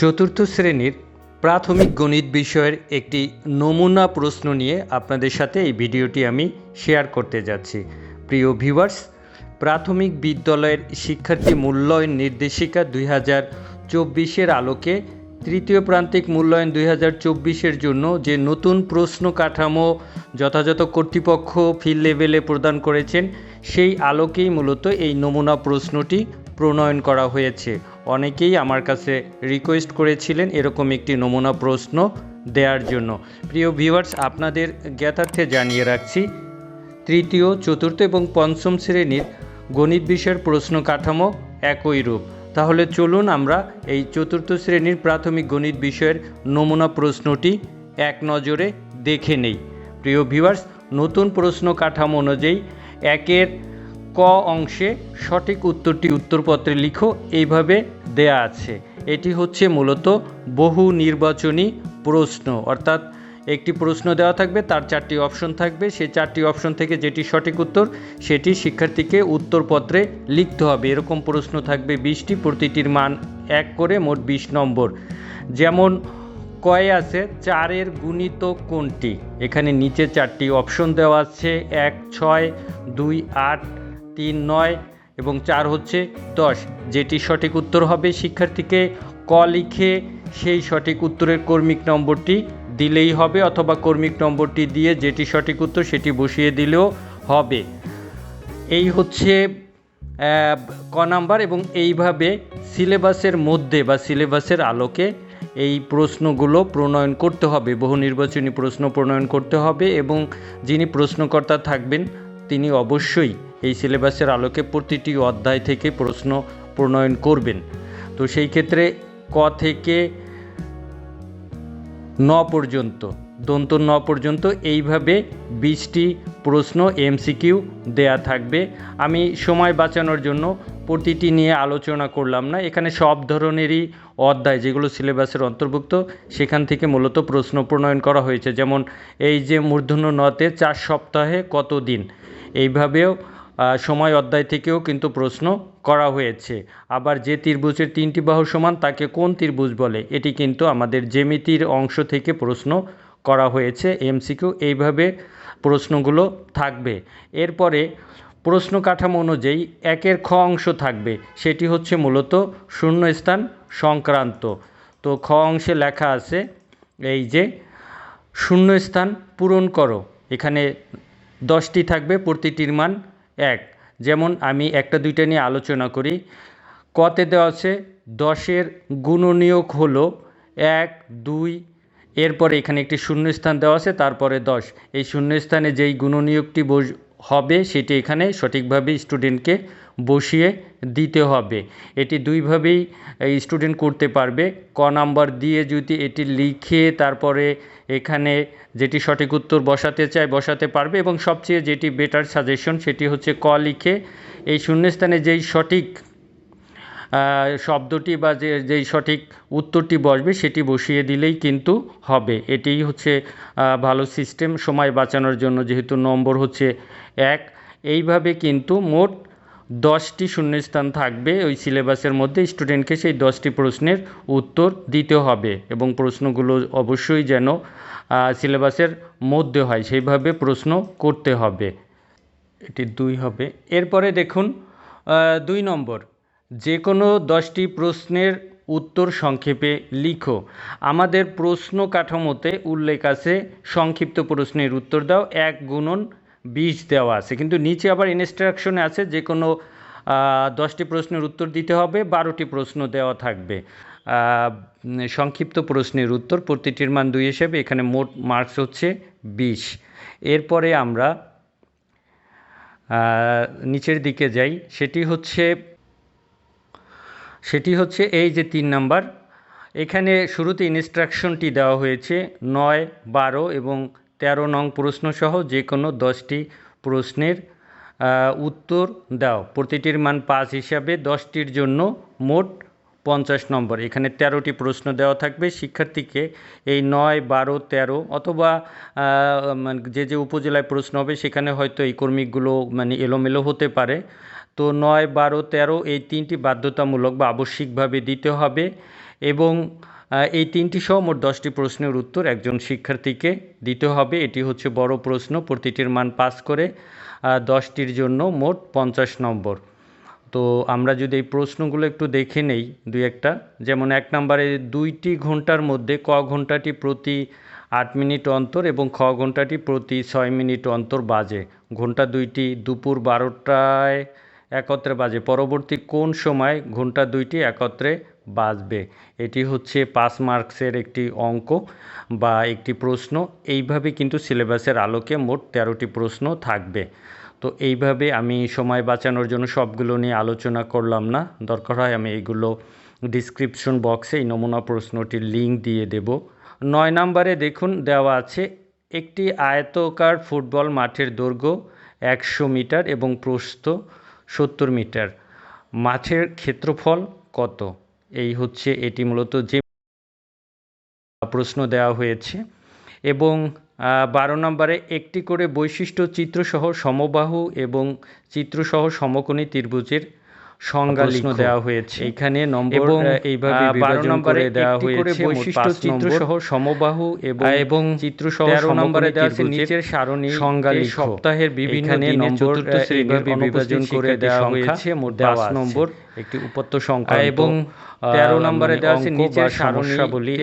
চতুর্থ শ্রেণির প্রাথমিক গণিত বিষয়ের একটি নমুনা প্রশ্ন নিয়ে আপনাদের সাথে এই ভিডিওটি আমি শেয়ার করতে যাচ্ছি। প্রিয় ভিউয়ার্স, প্রাথমিক বিদ্যালয়ের শিক্ষার্থী মূল্যায়ন নির্দেশিকা দুই হাজার চব্বিশের আলোকে তৃতীয় প্রান্তিক মূল্যায়ন দুই হাজার চব্বিশের জন্য যে নতুন প্রশ্ন কাঠামো যথাযথ কর্তৃপক্ষ ফিল্ড লেভেলে প্রদান করেছেন, সেই আলোকেই মূলত এই নমুনা প্রশ্নটি প্রণয়ন করা হয়েছে। অনেকেই আমার কাছে রিকোয়েস্ট করেছিলেন এরকম একটি নমুনা প্রশ্ন দেওয়ার জন্য। প্রিয় ভিউয়ার্স আপনাদের জ্ঞাতার্থে জানিয়ে রাখছি, তৃতীয়, চতুর্থ এবং পঞ্চম শ্রেণির গণিত বিষয়ের প্রশ্ন কাঠামো একই রূপ। তাহলে চলুন আমরা এই চতুর্থ শ্রেণির প্রাথমিক গণিত বিষয়ের নমুনা প্রশ্নটি এক নজরে দেখে নেই। প্রিয় ভিউয়ার্স নতুন প্রশ্ন কাঠামো অনুযায়ী একের ক অংশে সঠিক উত্তরটি উত্তরপত্রে লিখো, এইভাবে দেয়া আছে। এটি হচ্ছে মূলত বহু নির্বাচনী প্রশ্ন, অর্থাৎ একটি প্রশ্ন দেওয়া থাকবে, তার চারটি অপশন থাকবে। সেই চারটি অপশন থেকে যেটি সঠিক উত্তর, সেটি শিক্ষার্থীকে উত্তরপত্রে লিখতে হবে। এরকম প্রশ্ন থাকবে বিশটি, প্রতিটির মান এক করে মোট বিশ নম্বর। যেমন, কয়ে আছে, চারের গুণিত কোনটি? এখানে নিচে চারটি অপশন দেওয়া আছে, এক, ছয়, দুই, আট তিন, নয় এবং চার হচ্ছে দশ। যেটি সঠিক উত্তর হবে শিক্ষার্থীকে ক লিখে সেই সঠিক উত্তরের কর্মিক নম্বরটি দিলেই হবে অথবা কর্মিক নম্বরটি দিয়ে যেটি সঠিক উত্তর সেটি বসিয়ে দিলেও হবে। এই হচ্ছে ক নাম্বার এবং এইভাবে সিলেবাসের মধ্যে বা সিলেবাসের আলোকে এই প্রশ্নগুলো প্রণয়ন করতে হবে। বহু নির্বাচনী প্রশ্ন প্রণয়ন করতে হবে এবং যিনি প্রশ্নকর্তা থাকবেন তিনি অবশ্যই এই সিলেবাসের আলোকে প্রতিটি অধ্যায় থেকে প্রশ্ন প্রণয়ন করবেন। তো সেই ক্ষেত্রে ক থেকে ন পর্যন্ত, দন্ত ন পর্যন্ত এইভাবে বিশটি প্রশ্ন এমসিকিউ দেয়া থাকবে। আমি সময় বাঁচানোর জন্য প্রতিটি নিয়ে আলোচনা করলাম না। এখানে সব ধরনেরই অধ্যায় যেগুলো সিলেবাসের অন্তর্ভুক্ত, সেখান থেকে মূলত প্রশ্ন প্রণয়ন করা হয়েছে। যেমন, এই যে মূর্ধন্য নতে চার সপ্তাহে কত দিন? এইভাবেও সময় অধ্যায় থেকেও কিন্তু প্রশ্ন করা হয়েছে। আবার যে ত্রিভুজের তিনটি বাহু সমান, তাকে কোন ত্রিভুজ বলে? এটি কিন্তু আমাদের জেমিতির অংশ থেকে প্রশ্ন করা হয়েছে। এমসিকিউ এইভাবে প্রশ্নগুলো থাকবে। এরপরে, প্রশ্ন কাঠামো অনুযায়ী একের খ অংশ থাকবে। সেটি হচ্ছে মূলত শূন্যস্থান সংক্রান্ত। তো খ অংশে লেখা আছে এই যে, শূন্যস্থান পূরণ করো। এখানে দশটি থাকবে, প্রতিটির মান এক। যেমন আমি একটা দুইটা নিয়ে আলোচনা করি। কতে দেওয়া আছে, দশের গুণনীয়ক হলো এক, দুই। এরপরে এখানে একটি শূন্যস্থান দেওয়া আছে, তারপরে দশ। এই শূন্যস্থানে যেই গুণনীয়কটি হবে সেটি এখানে সঠিকভাবে স্টুডেন্টকে বসিয়ে দিতে হবে। এটি দুইভাবেই স্টুডেন্ট করতে পারবে। ক নাম্বার দিয়ে যদি এটি লিখে তারপরে এখানে যেটি সঠিক উত্তর বসাতে চায়, বসাতে পারবে এবং সবচেয়ে যেটি বেটার সাজেশন সেটি হচ্ছে ক লিখে এই শূন্যস্থানে যেই সঠিক শব্দটি বা যে, যেই সঠিক উত্তরটি বসবে সেটি বসিয়ে দিলেই কিন্তু হবে। এটিই হচ্ছে ভালো সিস্টেম সময় বাঁচানোর জন্য যেহেতু নম্বর হচ্ছে এক। এইভাবে কিন্তু মোট দশটি শূন্যস্থান থাকবে। ওই সিলেবাসের মধ্যে স্টুডেন্টকে সেই দশটি প্রশ্নের উত্তর দিতে হবে এবং প্রশ্নগুলো অবশ্যই যেন সিলেবাসের মধ্যে হয়, সেইভাবে প্রশ্ন করতে হবে। এটি দুই হবে। এরপরে দেখুন দুই নম্বর। যে কোনো দশটি প্রশ্নের উত্তর সংক্ষেপে লিখো। আমাদের প্রশ্ন কাঠামোতে উল্লেখ আছে, সংক্ষিপ্ত প্রশ্নের উত্তর দাও, এক গুণন বিশ দেওয়া আছে। কিন্তু নিচে আবার ইনস্ট্রাকশনে আছে যে কোনো দশটি প্রশ্নের উত্তর দিতে হবে, বারোটি প্রশ্ন দেওয়া থাকবে। সংক্ষিপ্ত প্রশ্নের উত্তর প্রতিটির মান দুই হিসেবে, এখানে মোট মার্কস হচ্ছে বিশ। এরপরে আমরা নিচের দিকে যাই। সেটি হচ্ছে সেটি হচ্ছে এই যে তিন নাম্বার। এখানে শুরুতে ইনস্ট্রাকশনটি দেওয়া হয়েছে নয়, বারো এবং তেরো নং প্রশ্নসহ যে কোনো দশটি প্রশ্নের উত্তর দাও। প্রতিটির মান পাঁচ হিসাবে দশটির জন্য মোট পঞ্চাশ নম্বর। এখানে তেরোটি প্রশ্ন দেওয়া থাকবে। শিক্ষার্থীকে এই নয়, বারো, তেরো অথবা মানে যে যে উপজেলায় প্রশ্ন হবে সেখানে হয়তো এই কর্মিকগুলো মানে এলোমেলো হতে পারে। তো নয়, বারো, তেরো এই তিনটি বাধ্যতামূলক বা আবশ্যিকভাবে দিতে হবে এবং এই তিনটি সহ মোট দশটি প্রশ্নের উত্তর একজন শিক্ষার্থীকে দিতে হবে। এটি হচ্ছে বড় প্রশ্ন, প্রতিটির মান পাস করে দশটির জন্য মোট পঞ্চাশ নম্বর। তো আমরা যদি এই প্রশ্নগুলো একটু দেখে নেই দুই একটা, যেমন এক নম্বরে, দুইটি ঘণ্টার মধ্যে ক ঘন্টাটি প্রতি আট মিনিট অন্তর এবং খ ঘন্টাটি প্রতি ছয় মিনিট অন্তর বাজে। ঘণ্টা দুইটি দুপুর বারোটায় একত্রে বাজে। পরবর্তী কোন সময় ঘণ্টা দুইটি একত্রে বাজবে এটি হচ্ছে পাস মার্কসের একটি অঙ্ক বা একটি প্রশ্ন। এইভাবে কিন্তু সিলেবাসের আলোকে মোট তেরোটি প্রশ্ন থাকবে। তো এইভাবে আমি সময় বাঁচানোর জন্য সবগুলো নিয়ে আলোচনা করলাম না। দরকার হয় আমি এইগুলো ডিসক্রিপশন বক্সে এই নমুনা প্রশ্নটির লিঙ্ক দিয়ে দেব। নয় নম্বরে দেখুন, দেওয়া আছে, একটি আয়তকার ফুটবল মাঠের দৈর্ঘ্য একশো মিটার এবং প্রস্থ সত্তর মিটার। মাঠের ক্ষেত্রফল কত? এই হচ্ছে এটি মূলত যে প্রশ্ন দেওয়া হয়েছে এবং বারো নম্বরে একটি করে বৈশিষ্ট্য চিত্রসহ সমবাহু এবং চিত্রসহ সমকোণী ত্রিভুজের সংজ্ঞা প্রশ্ন দেওয়া হয়েছে। এখানে নম্বর এবং, এইভাবে বিভাজন নম্বরে করে দেওয়া একটি হয়েছে বৈশিষ্ট্য বৈশিষ্ট্য চিত্রসহ সমবাহু এবং আহ, এবং চিত্রসহ তেরো নম্বরে দেওয়া আছে নিচের সারণী। সংজ্ঞা সপ্তাহের বিভিন্ন দিনে চতুর্থ আহ, বিভাজন করে দেওয়া হয়েছে মোট পাঁচ নম্বর। একটি উপত্য সংখ্যা এবং তেরো নম্বরে দেওয়া আছে নিচের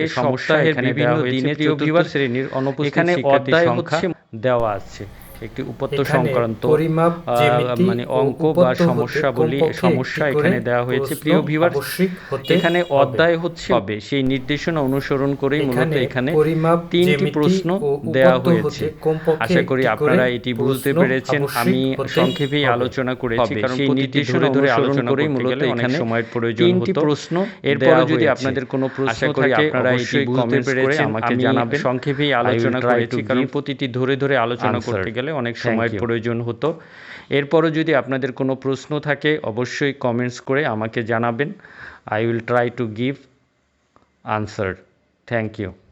এই সপ্তাহের বিভিন্ন দিনের চতুর্থ শ্রেণির অনুপস্থিত এখানে অধ্যায় হচ্ছে দেওয়া আছে। একটি উপত্য সংক্রান্ত মানে অঙ্ক বা উপত্য হতে সমস্যাবলী সমস্যা এখানে দেওয়া হয়েছে। প্রিয় ভিউয়ার এখানে অধ্যায় হচ্ছে হবে। সেই নির্দেশনা অনুসরণ করেই মূলত এখানে তিনটি প্রশ্ন দেওয়া হয়েছে। আশা করি আপনারা এটি বুঝতে পেরেছেন। আমি হতে সংক্ষেপেই আলোচনা করেছি কারণ সেই প্রতিটি নির্দেশনা ধরে ধরে আলোচনা করেই মূলত এখানে সময়ের প্রয়োজন তিনটি প্রশ্ন এরপরে যদি আপনাদের কোনো প্রশ্ন থাকে আপনারা এটি অবশ্যই বুঝতে করে পেরেছেন। আমাকে জানাবেন। সংক্ষেপেই আলোচনা করেছি কারণ প্রতিটি ধরে ধরে আলোচনা করতে গেলে অনেক সময় সময়ের প্রয়োজন হতো। এরপরও যদি আপনাদের কোনো প্রশ্ন থাকে অবশ্যই কমেন্টস করে আমাকে জানাবেন। I will try to give answer thank you